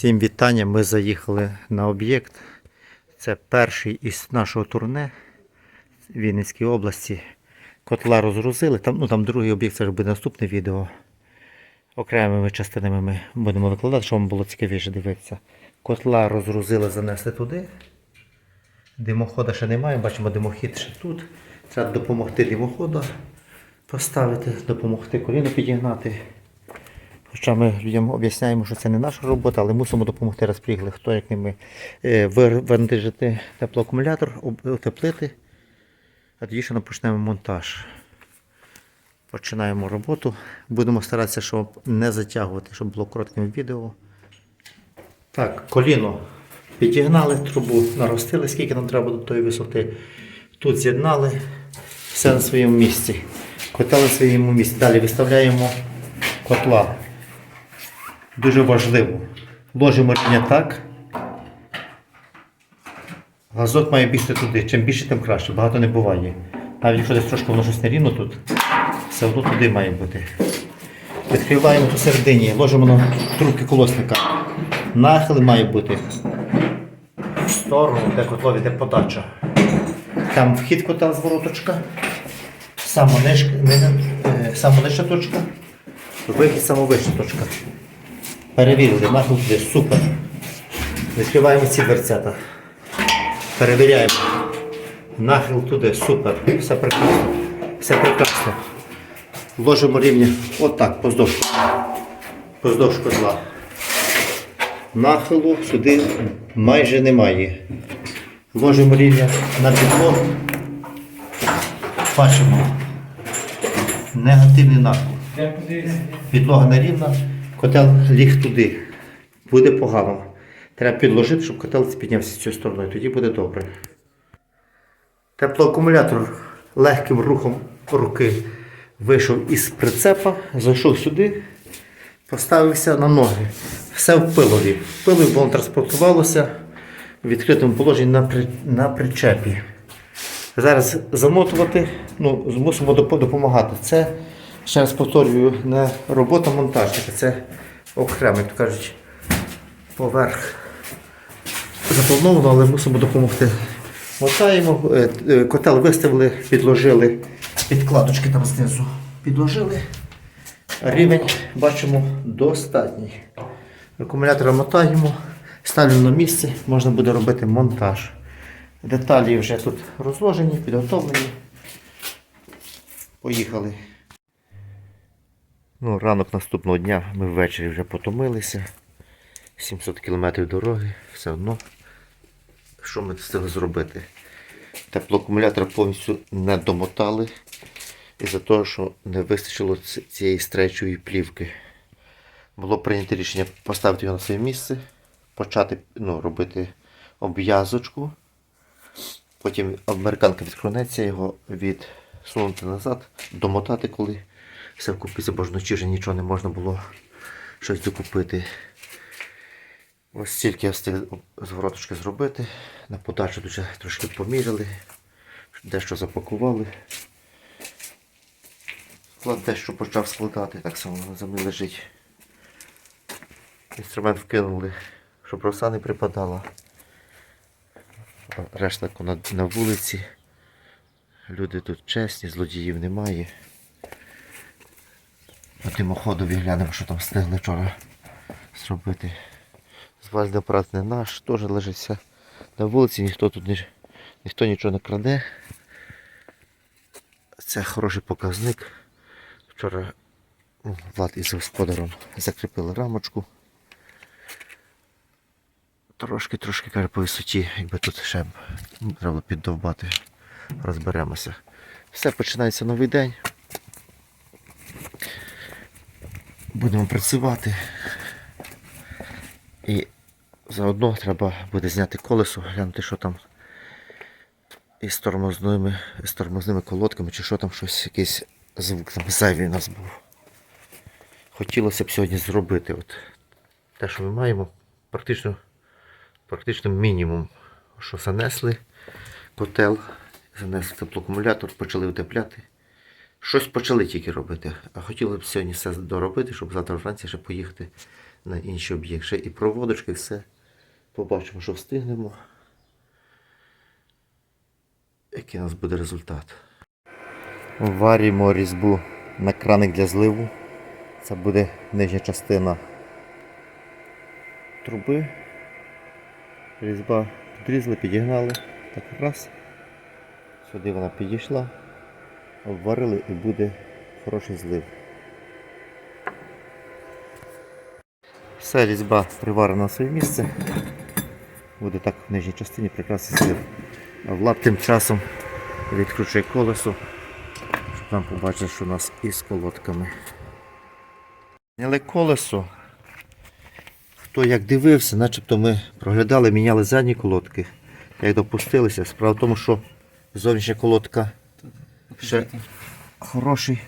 Всім вітання. Ми заїхали на об'єкт. Це перший із нашого турне в Вінницькій області. Котла розгрузили. Там, ну, там другий об'єкт, це вже буде наступне відео. Окремими частинами ми будемо викладати, щоб вам було цікавіше дивитися. Котла розгрузили, занесли туди. Димохода ще немає, бачимо димохід ще тут. Треба допомогти димоходу поставити, допомогти коліно підігнати. Хоча ми людям об'ясняємо, що це не наша робота, але мусимо допомогти розпрігли, хто як не ми е, вир- вантажити теплоакумулятор, утеплити, а тоді ще почнемо монтаж. Починаємо роботу. Будемо старатися, щоб не затягувати, щоб було коротким відео. Так, коліно підігнали, трубу наростили, скільки нам треба до тої висоти. Тут з'єднали, все на своєму місці. Котел на своєму місці. Далі виставляємо котла. Дуже важливо. Ложимо рівня так. Газок має бігти туди. Чим більше, тим краще. Багато не буває. Навіть якщо десь трошки воно щось нерівно тут, все одно туди має бути. Відкриваємо посередині, ложимо на трубки колосника. Нахил має бути в сторону, де котлові, де подача. Там вхід кота звороточка, самонижка, е, точка, вихід самовища точка. Перевірили, нахил туди, супер. Відкриваємо ці дверцята. Перевіряємо. Нахил туди, супер. Все прекрасно. Все прекрасно. Ложимо рівня отак, поздовж. Поздовж котла. Нахилу сюди майже немає. Ложимо рівня на підлогу. Бачимо. Негативний нахил. Підлога нерівна, котел ліг туди. Буде погано. Треба підложити, щоб котел піднявся цією стороною. Тоді буде добре. Теплоакумулятор легким рухом руки вийшов із прицепа, зайшов сюди, поставився на ноги. Все в пилові. Пилові воно транспортувалося в відкритому положенні на, при, на причепі. Зараз замотувати, ну, мусимо доп- допомагати. Це, ще раз повторюю, не робота монтажника, це окремо, як то кажуть, поверх заплановано, але мусимо допомогти. Мотаємо, е, е, котел виставили, підложили підкладочки там знизу. Підложили. Рівень бачимо достатній. Акумулятор мотаємо, ставлю на місце, можна буде робити монтаж. Деталі вже тут розложені, підготовлені. Поїхали. Ну, ранок наступного дня ми ввечері вже потомилися. 700 км дороги, все одно. Що ми встигли зробити? Теплоакумулятор повністю не домотали із-за того, що не вистачило цієї стречої плівки. Було прийнято рішення поставити його на своє місце, почати ну, робити обв'язочку. Потім американка відкронеться, його відсунути назад, домотати, коли все вкупиться, бо ж нічого не можна було щось докупити. Ось стільки я встиг звороточки зробити. На подачу тут вже трошки поміряли, дещо запакували. Склад дещо почав складати, так само на землі лежить. Інструмент вкинули, щоб роса не припадала. Решта на вулиці. Люди тут чесні, злодіїв немає. По димоходові глянемо, що там встигли вчора зробити. Звальний апарат не наш, теж лежить все на вулиці, ніхто тут не, ніхто нічого не краде. Це хороший показник. Вчора ну, Влад із господаром закріпили рамочку. Трошки-трошки каже по висоті, якби тут ще треба піддовбати, розберемося. Все, починається новий день. Будемо працювати. І заодно треба буде зняти колесо, глянути, що там із тормозними, із тормозними колодками, чи що там щось, якийсь звук там зайвий у нас був. Хотілося б сьогодні зробити. От те, що ми маємо, практично, практично мінімум, що занесли котел, занесли теплоакумулятор, почали утепляти. Щось почали тільки робити. А хотіли б сьогодні все доробити, щоб завтра вранці ще поїхати на інші об'єкти. Ще і проводочки, все. Побачимо, що встигнемо. Який у нас буде результат. Варимо різьбу на краник для зливу. Це буде нижня частина труби. Різьба підрізали, підігнали. Так раз. Сюди вона підійшла. Обварили і буде хороший злив. Все, різьба приварена на своє місце. Буде так в нижній частині прекрасний злив. А Влад тим часом відкручує колесо, щоб нам побачити, що у нас із колодками. Зняли колесо. Хто як дивився, начебто ми проглядали, міняли задні колодки. Як допустилися. Справа в тому, що зовнішня колодка ще хороший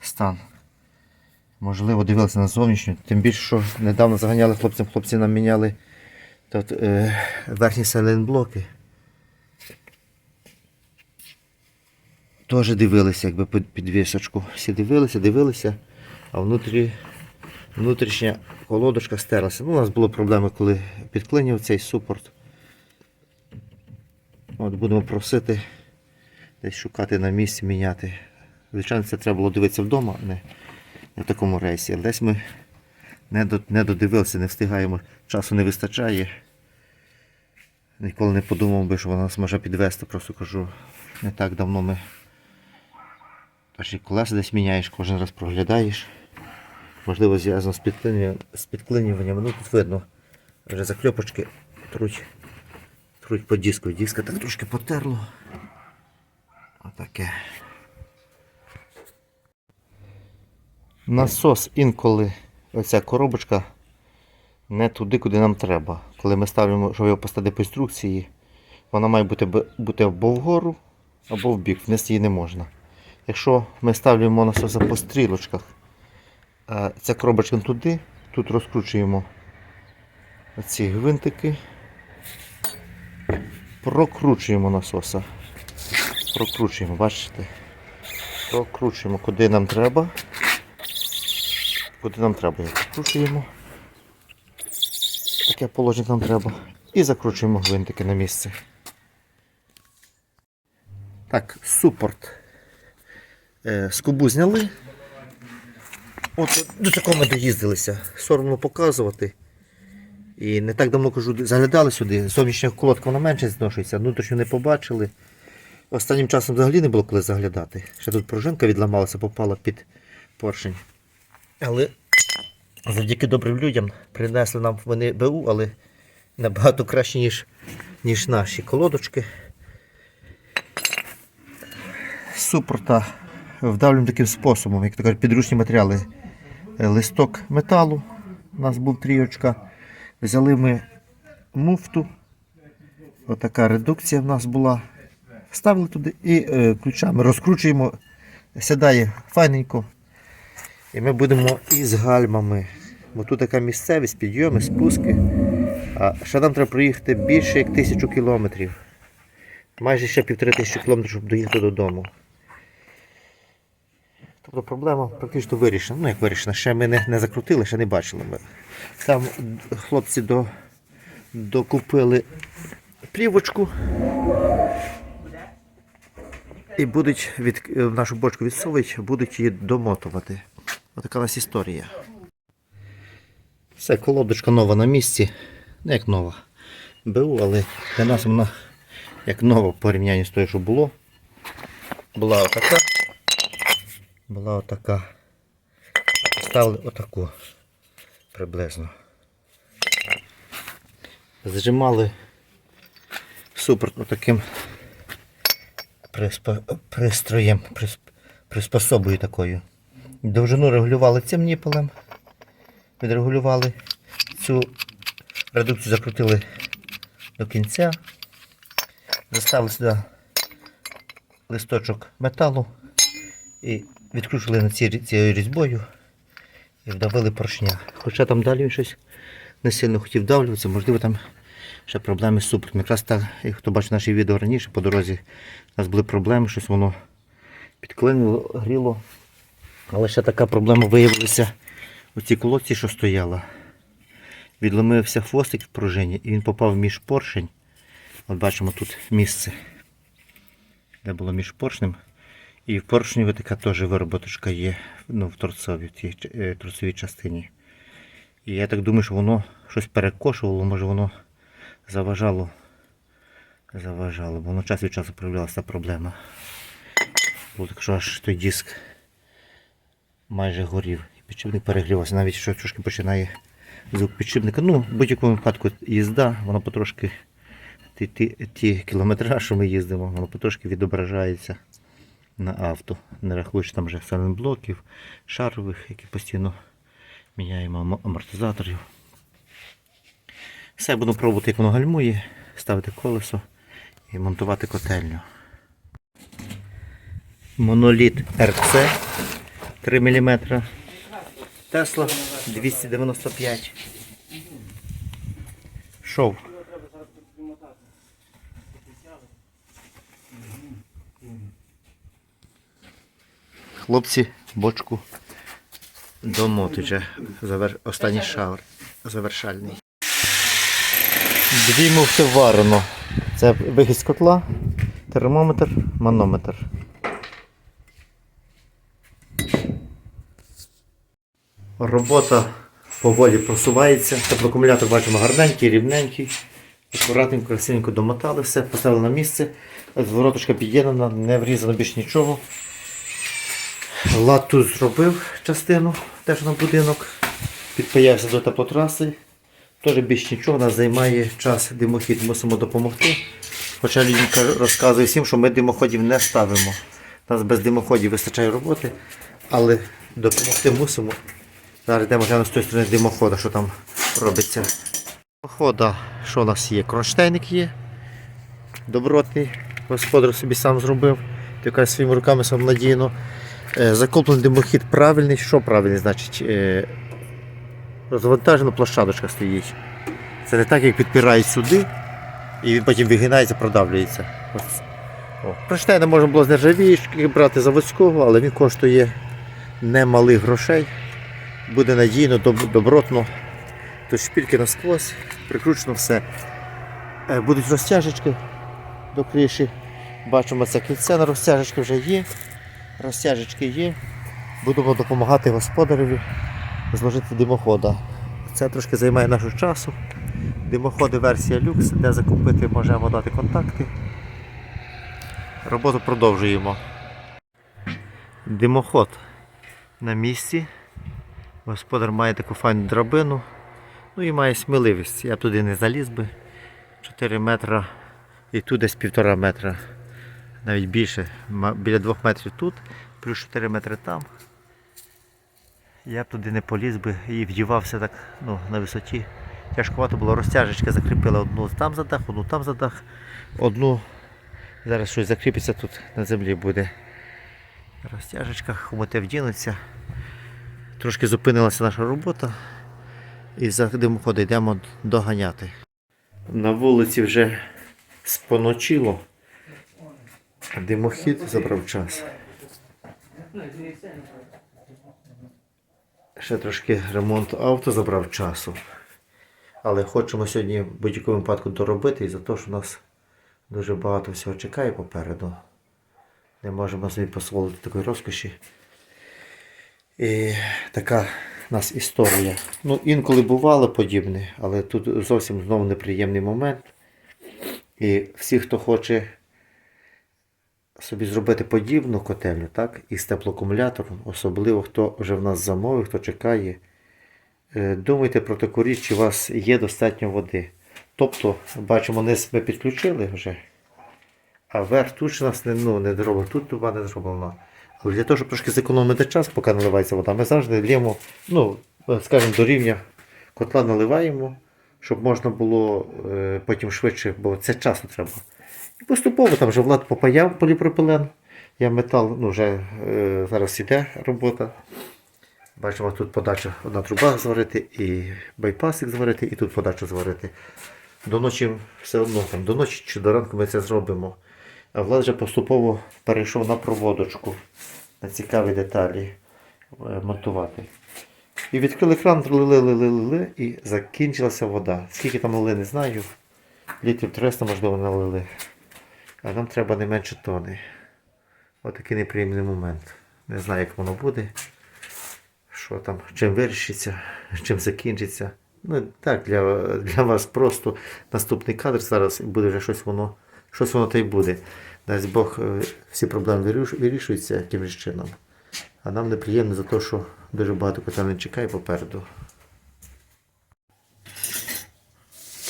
стан. Можливо, дивилися на зовнішню. Тим більше, що недавно заганяли хлопцям, хлопці нам міняли тут, е, верхні сайлентблоки. Теж дивилися, якби під підвісочку. Всі дивилися, дивилися, а внутрі, внутрішня колодочка стерлася. Ну, у нас були проблеми, коли підклинів цей супорт. От будемо просити десь шукати на місці, міняти. Звичайно, це треба було дивитися вдома, не на такому рейсі. Але десь ми не, до, не додивилися, не встигаємо, часу не вистачає. Ніколи не подумав би, що вона нас може підвести, просто кажу, не так давно ми перші колеса десь міняєш, кожен раз проглядаєш. Можливо, зв'язано з підклинюванням, з підклинюванням. Ну тут видно, вже закльопочки труть, труть по диску. Диска так трошки потерло. Отаке. Насос інколи оця коробочка не туди, куди нам треба. Коли ми ставимо, щоб його поставити по інструкції, вона має бути, бути або вгору, або в бік. Вниз її не можна. Якщо ми ставимо насоса по стрілочках, ця коробочка туди, тут розкручуємо ці гвинтики, прокручуємо насоса. Прокручуємо, бачите? Прокручуємо куди нам треба. Куди нам треба, прокручуємо. Таке положення нам треба. І закручуємо гвинтики на місце. Так, супорт. Е, скобу зняли. От до такого ми доїздилися. Соромно показувати. І не так давно кажу, заглядали сюди. Зовнішня колодка вона менше зношується, внутрішню не побачили. Останнім часом взагалі не було коли заглядати. Ще тут пружинка відламалася, попала під поршень. Але завдяки добрим людям принесли нам вони БУ, але набагато краще, ніж, ніж наші колодочки. Супорта вдавлюємо таким способом, як то кажуть, підручні матеріали. Е, Листок металу, у нас був трійочка. Взяли ми муфту. Отака редукція в нас була. Ставили туди і е, ключами розкручуємо, сідає файненько. І ми будемо із гальмами. Бо тут така місцевість, підйоми, спуски. А ще нам треба проїхати більше як тисячу кілометрів. Майже ще півтори тисячі кілометрів, щоб доїхати додому. Тобто проблема практично вирішена. Ну як вирішена, ще ми не, не закрутили, ще не бачили. Ми. Там хлопці до, докупили плівочку. І будуть від, нашу бочку відсовують, будуть її домотувати. Отака у нас історія. Все, колодочка нова на місці. Не як нова. БУ, але для нас вона як нова в порівнянні з тою, що було. Була отака. Була отака. Ставили отаку приблизно. Зжимали супер отаким приспо- пристроєм, присп- приспособою такою. Довжину регулювали цим ніпелем. Відрегулювали. Цю редукцію закрутили до кінця. Заставили сюди листочок металу і відкручували на ці, цією різьбою і вдавили поршня. Хоча там далі він щось не сильно хотів вдавлюватися, можливо там ще проблеми з супротом. Якраз так, як хто бачив наші відео раніше, по дорозі у нас були проблеми, щось воно підклинило, гріло. Але ще така проблема виявилася у цій колодці, що стояла. відломився хвостик в пружині і він попав між поршень. От бачимо тут місце, де було між поршнем. І в поршні така теж вироботочка є ну, в торцовій, в тій е, торцовій частині. І я так думаю, що воно щось перекошувало, може воно заважало. Заважало, бо воно час від часу проявлялася проблема. Було так, що аж той диск майже горів. І підшипник перегрівався. Навіть що трошки починає звук підшипника. Ну, в будь-якому випадку їзда, воно потрошки ті, ті, ті кілометри, що ми їздимо, воно потрошки відображається на авто. Не рахуючи там вже блоків, шарових, які постійно міняємо амортизаторів. Все, буду пробувати, як воно гальмує, ставити колесо і монтувати котельню. Моноліт RC 3 мм. Тесла 295. Шов. Хлопці бочку домотуть. Завер... Останній шавр. Завершальний. Дві муфти варено. Це вихід з котла, термометр, манометр. Робота поволі просувається. Теплоакумулятор бачимо гарненький, рівненький. Акуратненько, красивенько домотали все, поставили на місце. Звороточка під'єднана, не врізано більш нічого. Лад тут зробив частину теж на будинок. Підпаявся до теплотраси. Теж більш нічого, нас займає час димохід, мусимо допомогти. Хоча Лінька розказує всім, що ми димоходів не ставимо. У нас без димоходів вистачає роботи, але допомогти мусимо. Зараз йдемо глянемо з тої сторони димохода, що там робиться. Димохода, що у нас є? Кронштейник є. Добротний. Господар собі сам зробив. Тільки своїми руками сам надійно. Е, Закоплений димохід правильний. Що правильний? Значить, е, розвантажена площадочка стоїть. Це не так, як підпирають сюди, і він потім вигинається, продавлюється. Ось. О. Кронштейна можна було з нержавіючки брати заводського, але він коштує немалих грошей. Буде надійно, доб- добротно. Тут шпільки насквозь, прикручено все. Е, Будуть розтяжечки до криші. Бачимо це кільце на розтяжечки вже є. Розтяжечки є. Будемо допомагати господареві зложити димохода. Це трошки займає нашого часу. Димоходи версія люкс, де закупити можемо дати контакти. Роботу продовжуємо. Димоход на місці. Господар має таку файну драбину. Ну і має сміливість. Я туди не заліз би. 4 метра і тут десь півтора метра. Навіть більше. Біля 2 метрів тут, плюс 4 метри там. Я б туди не поліз би і вдівався так ну, на висоті. Тяжкувато було розтяжечка, закріпила одну там за дах, одну там за дах, одну. Зараз щось закріпиться тут на землі буде. Розтяжечка, хомути вдінуться. Трошки зупинилася наша робота. І за димоходи йдемо доганяти. На вулиці вже споночило. Димохід забрав час. Ще трошки ремонт авто забрав часу. Але хочемо сьогодні в будь-якому випадку доробити і за те, що нас дуже багато всього чекає попереду. Не можемо собі дозволити такої розкоші. І така у нас історія. Ну, інколи бувало подібне, але тут зовсім знову неприємний момент. І всі, хто хоче собі зробити подібну котельню, так, із теплоакумулятором, особливо хто вже в нас замовив, хто чекає, е, думайте про таку річ, чи у вас є достатньо води. Тобто, бачимо, низ ми підключили вже, а верх тут нас не, ну, не зроблено, тут труба не зроблена. Але для того, щоб трошки зекономити час, поки наливається вода, ми завжди лємо, ну, скажімо, до рівня котла наливаємо, щоб можна було е, потім швидше, бо це часу треба. І поступово там вже влад попаяв поліпропилен. Я метал, ну вже е, зараз іде робота. Бачимо, тут подача одна труба зварити, і байпасик зварити, і тут подачу зварити. До ночі все одно там, до ночі чи до ранку ми це зробимо. А Влад вже поступово перейшов на проводочку, на цікаві деталі е, монтувати. І відкрили кран, лили, лили, лили, і закінчилася вода. Скільки там лили, не знаю. Літрів 300, можливо, налили. А нам треба не менше тони. Отакий неприємний момент. Не знаю, як воно буде. Що там, чим вирішиться, чим закінчиться. Ну, так, для, для вас просто наступний кадр зараз буде вже щось воно, щось воно та й буде. Дасть Бог, е, всі проблеми виріш- вирішуються якимось чином. А нам неприємно за те, що дуже багато котелень чекає попереду.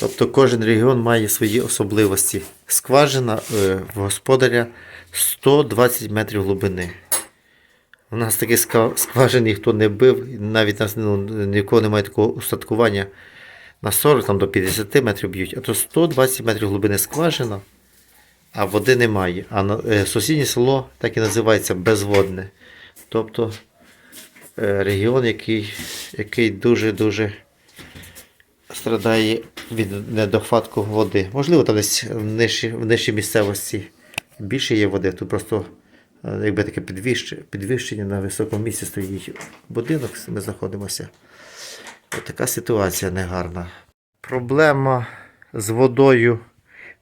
Тобто кожен регіон має свої особливості. Скважина е, в господаря 120 метрів глибини. У нас такі ска- скважини ніхто не бив, навіть нас ну, нікого немає такого устаткування. На 40 там, до 50 метрів б'ють, а то 120 метрів глибини скважина, а води немає. А на, е, сусіднє село так і називається безводне. Тобто е, регіон, який, який дуже-дуже страдає від недохватку води. Можливо, там десь в нижчій, в нижчій місцевості більше є води. Тут просто е, якби таке підвищення, на високому місці стоїть будинок, ми знаходимося. От така ситуація негарна. Проблема з водою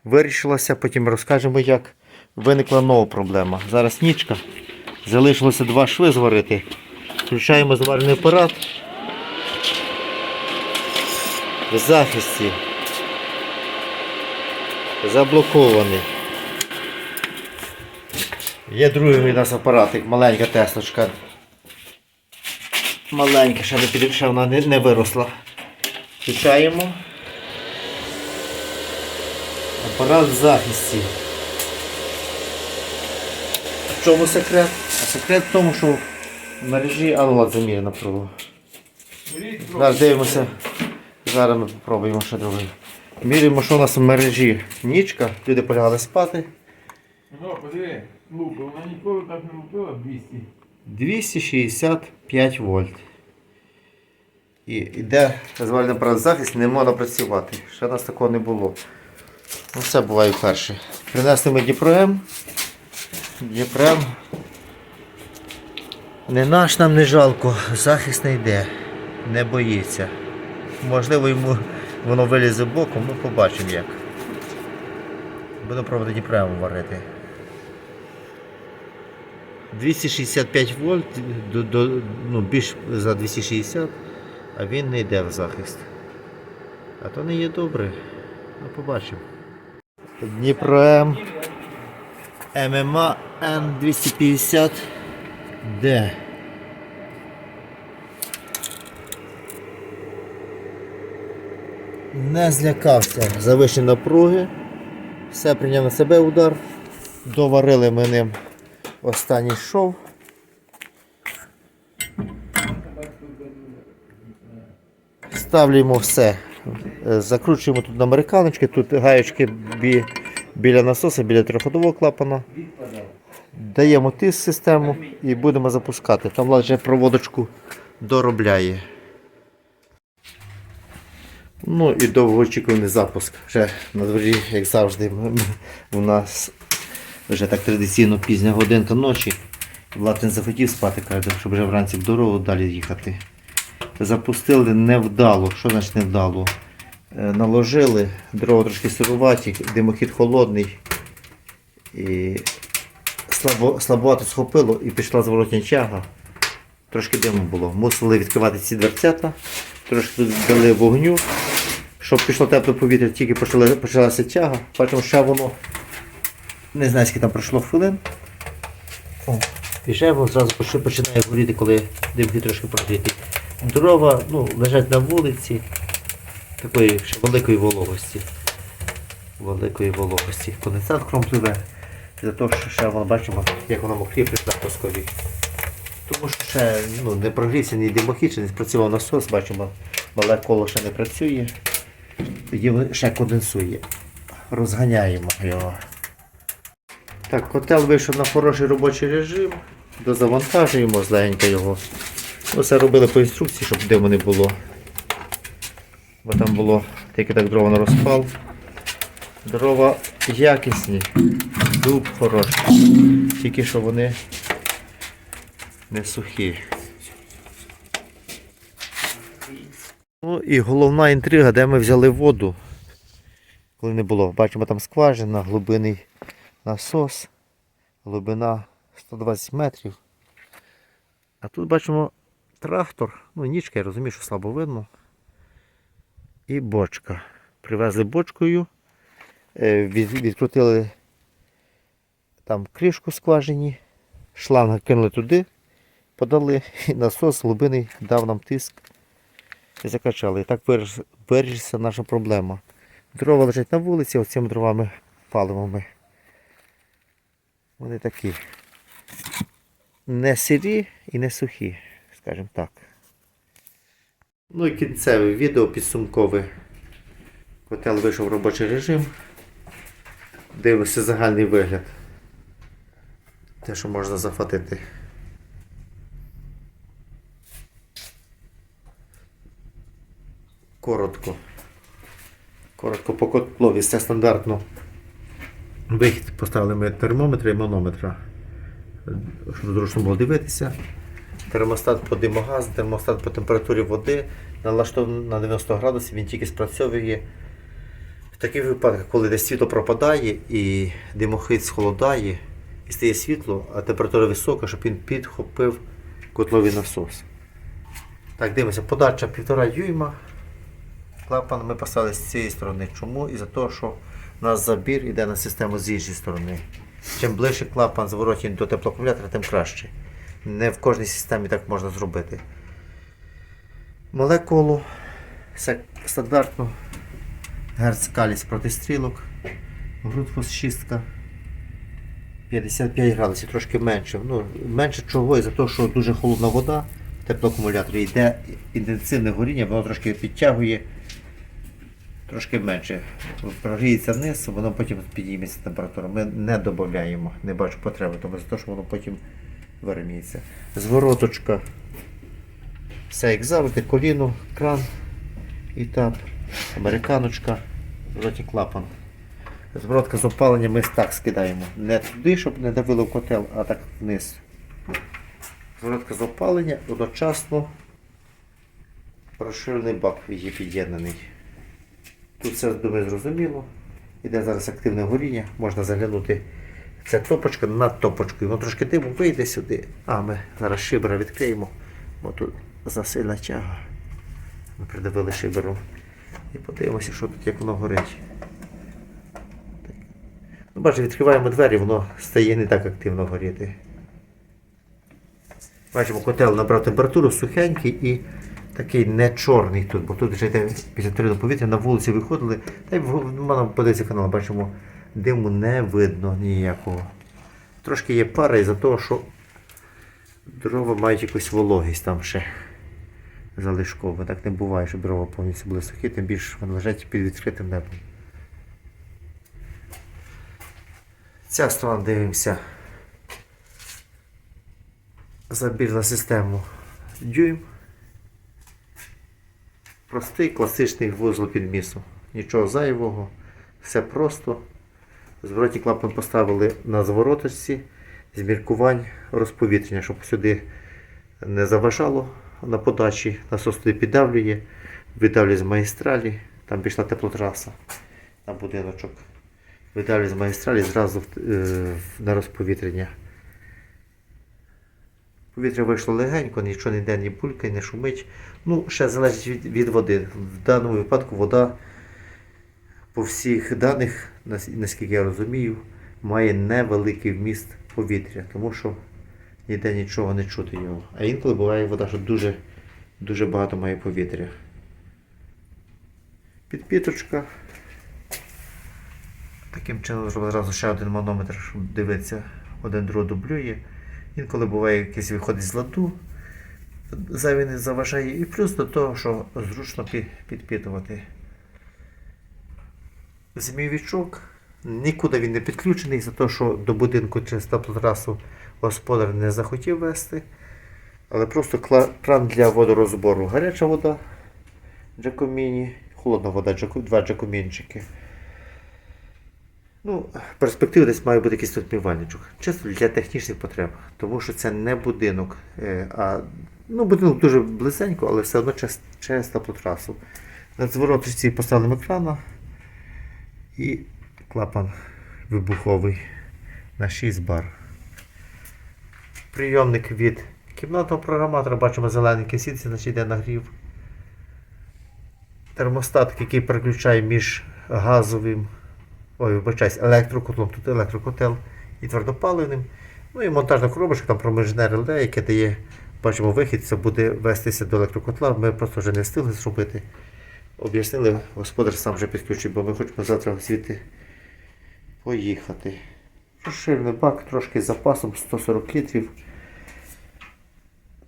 вирішилася, потім розкажемо, як виникла нова проблема. Зараз нічка. Залишилося два шви зварити. Включаємо зварений апарат. В захисті. Заблокований. Є другий у нас апаратик, маленька теслочка. Маленька, ще не піде- ще вона не, не виросла. Включаємо. Апарат в захисті. В чому секрет? А секрет в тому, що в мережі аналог заміряно напругу. Зараз дивимося. Зараз ми спробуємо ще другий. Міряємо, що у нас в мережі нічка. Люди полягали спати. Ну, подиви, лупи, вона ніколи так не лупила 200. 265 вольт. І йде розвальний апарат захист, не можна працювати. Ще нас такого не було. Ну, все буває вперше. Принесли ми Дніпром. Дніпром. Не наш нам не жалко, захист не йде, не боїться. Можливо, йому воно вилізе боком, ми побачимо як. Будемо пробувати Дніпремом варити. 265 вольт, до, до, ну, більш за 260, а він не йде в захист. А то не є добре. Ну, побачимо. Дніпро М. ММА Н250 Не злякався завищені напруги. Все прийняв на себе удар. Доварили ми ним останній шов. Ставлюємо все. Закручуємо тут на американочки, тут гаєчки бі- біля насоса, біля триходового клапана. Даємо тиск систему і будемо запускати. Там вже проводочку доробляє. Ну і довгоочікуваний запуск. Вже на дворі, як завжди, у нас вже так традиційно пізня годинка ночі. Влад не захотів спати, каже, щоб вже вранці в дорогу далі їхати. Запустили невдало. Що значить невдало? Е, Наложили, дрова трошки сируваті, димохід холодний. І слабо, слабовато схопило і пішла зворотня тяга. Трошки диму було. Мусили відкривати ці дверцята, трошки дали вогню, щоб пішло тепле повітря, тільки почала, почалася тяга, потім ще воно, не знаю, скільки там пройшло хвилин. О, і вже воно зразу починає горіти, коли димки трошки прогріти. Дрова ну, лежать на вулиці такої ще великої вологості. Великої вологості. Конденсат кром пливе. За того, що ще воно бачимо, як воно мокріє при пускові. Тому що ще ну, не прогрівся ні димохід, ще не спрацював насос, бачимо, мале коло ще не працює. Тоді ще конденсує. Розганяємо його. Так, котел вийшов на хороший робочий режим. Дозавантажуємо злегенько його. Все робили по інструкції, щоб диму не було. Бо там було тільки так дрова на розпал. Дрова якісні, дуб хороший. Тільки що вони не сухі. Ну і головна інтрига, де ми взяли воду, коли не було. Бачимо там скважина, глибинний насос, глибина 120 метрів. А тут бачимо трактор, ну нічка, я розумію, що слабо видно. І бочка. Привезли бочкою, е, відкрутили там кришку скважині, шланг кинули туди, подали, і насос глибинний дав нам тиск закачали. І так вирішиться наша проблема. Дрова лежать на вулиці, оцими дровами палимо ми. Вони такі. Не сирі і не сухі, скажімо так. Ну і кінцеве відео підсумкове. Котел вийшов в робочий режим. Дивимося загальний вигляд. Те, що можна захватити. Коротко. Коротко по котлові. Це стандартно. Вихід поставили ми термометра і манометра. Щоб зручно було дивитися. Термостат по димогаз, термостат по температурі води налаштований на 90 градусів, він тільки спрацьовує в таких випадках, коли десь світло пропадає і димохід схолодає і стає світло, а температура висока, щоб він підхопив котловий насос. Так, дивимося, подача 1,5 дюйма. Клапан ми поставили з цієї сторони. Чому? Із-за того, що у нас забір йде на систему з іншої сторони. Чим ближче клапан зворотній до теплоакумулятора, тим краще. Не в кожній системі так можна зробити. Все стандартно. Герц калість проти. Грудфос 6. 55 градусів, трошки менше. Ну, менше чого, із-за того, що дуже холодна вода в теплоакумуляторі йде інтенсивне горіння, воно трошки підтягує трошки менше. Прогріється вниз, воно потім підійметься температура. Ми не додаємо, не бачу потреби, тому за те, що воно потім вирівнюється. Звороточка. Все як завжди, коліно, кран, етап, американочка, зворотній клапан. Зворотка з опалення ми так скидаємо. Не туди, щоб не давило в котел, а так вниз. Зворотка з опалення одночасно розширений бак є під'єднаний. Тут все думаю, зрозуміло. Іде зараз активне горіння, можна заглянути. Ця топочка над топочкою. Воно трошки диму вийде сюди. А ми зараз шибера відкриємо, бо тут засильна тяга. Ми придавили шибером. І подивимося, що тут, як воно горить. Ну, бачите, відкриваємо двері, воно стає не так активно горіти. Бачимо, котел набрав температуру сухенький і такий не чорний тут, бо тут вже йде після трину повітря, на вулиці виходили. Та й в мене подивиться канал, бачимо, диму не видно ніякого. Трошки є пара із-за того, що дрова мають якусь вологість там ще залишково. Так не буває, щоб дрова повністю були сухі, тим більше вони лежать під відкритим небом. Ця сторона дивимося. Забір на систему дюйм. Простий класичний вузол підмісу. Нічого зайвого, все просто. Зворотній клапан поставили на звороточці з міркувань розповітрення, щоб сюди не заважало на подачі. Насос туди піддавлює, видавлює з магістралі, там пішла теплотраса на будиночок. Видавлює з магістралі зразу е, на розповітрення. Повітря вийшло легенько, нічого не булькає, не шумить. Ну, ще залежить від, від води. В даному випадку вода по всіх даних, наскільки я розумію, має невеликий вміст повітря, тому що ніде нічого не чути його. А інколи буває вода, що дуже, дуже багато має повітря. Підпіточка. Таким чином зразу ще один манометр, щоб дивитися, один другого дублює. Інколи буває якийсь виходить з ладу, зайвий не заважає. І плюс до того, що зручно пі- підпітувати. Змійовичок. Нікуди він не підключений, за те, що до будинку через теплотрасу господар не захотів вести. Але просто кран для водорозбору. Гаряча вода Джакоміні, холодна вода, два джакомінчики. Ну, перспективи десь має бути якийсь тут мівальничок. Чисто для технічних потреб. Тому що це не будинок, е, а Ну, будинок дуже близенько, але все одно через, через теплотрасу. На звороточці поставили екрана і клапан вибуховий на 6 бар. Прийомник від кімнатного програматора, бачимо зелененький сітці, значить йде нагрів. Термостат, який переключає між газовим, ой, вибачаюсь, електрокотлом, тут електрокотел і твердопаливним. Ну і монтажна коробочка, там проміжне реле, яке дає, бачимо, вихід, це буде вестися до електрокотла. Ми просто вже не встигли зробити. Об'яснили, господар сам вже підключив, бо ми хочемо завтра звідти поїхати. Розширений бак, трошки з запасом 140 літрів.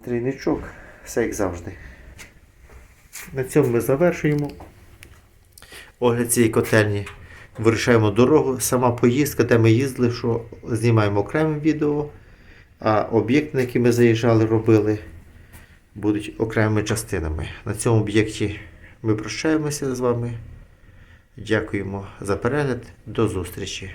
Трійничок, все як завжди. На цьому ми завершуємо. Огляд цієї котельні. Вирішаємо дорогу. Сама поїздка, де ми їздили, що знімаємо окремим відео. А об'єкти, на які ми заїжджали, робили, будуть окремими частинами. На цьому об'єкті ми прощаємося з вами. Дякуємо за перегляд. До зустрічі!